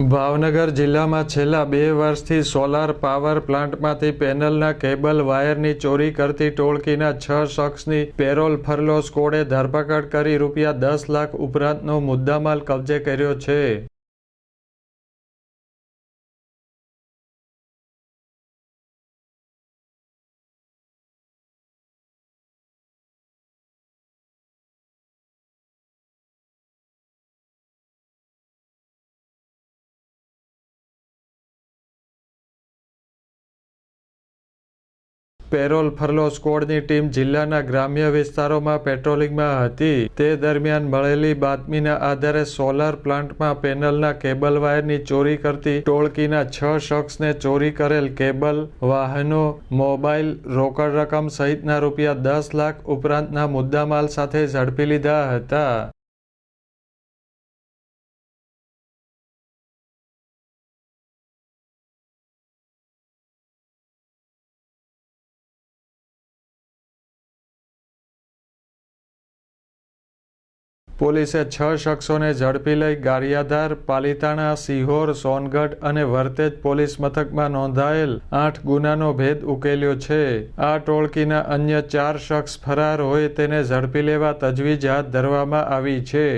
ભાવનગર જિલ્લામાં છેલ્લા બે વર્ષથી સોલાર પાવર પ્લાન્ટમાંથી પેનલના કેબલ વાયરની ચોરી કરતી ટોળકીના છ શખ્સની પેરોલ ફરલો સ્કોડે ધરપકડ કરી રૂપિયા દસ લાખ ઉપરાંતનો મુદ્દામાલ કબજે કર્યો છે. પેરોલ ફરલો સ્કોડની ટીમ જિલ્લાના ગ્રામ્ય વિસ્તારોમાં પેટ્રોલિંગમાં હતી. તે દરમિયાન મળેલી બાતમીના આધારે સોલાર પ્લાન્ટમાં પેનલના કેબલ વાયરની ચોરી કરતી ટોળકીના છ શખ્સને ચોરી કરેલ કેબલ, વાહનો, મોબાઈલ, રોકડ રકમ સહિતના રૂપિયા દસ લાખ ઉપરાંતના મુદ્દામાલ સાથે ઝડપી લીધા હતા. પોલીસે છ શખ્સોને ઝડપી લઈ ગારિયાધાર, પાલીતાણા, સિહોર, સોનગઢ અને વર્તેજ પોલીસ મથકમાં નોંધાયેલ આઠ ગુનાનો ભેદ ઉકેલ્યો છે. આ ટોળકીના અન્ય ચાર શખ્સ ફરાર હોય તેને ઝડપી લેવા તજવીજ હાથ ધરવામાં આવી છે.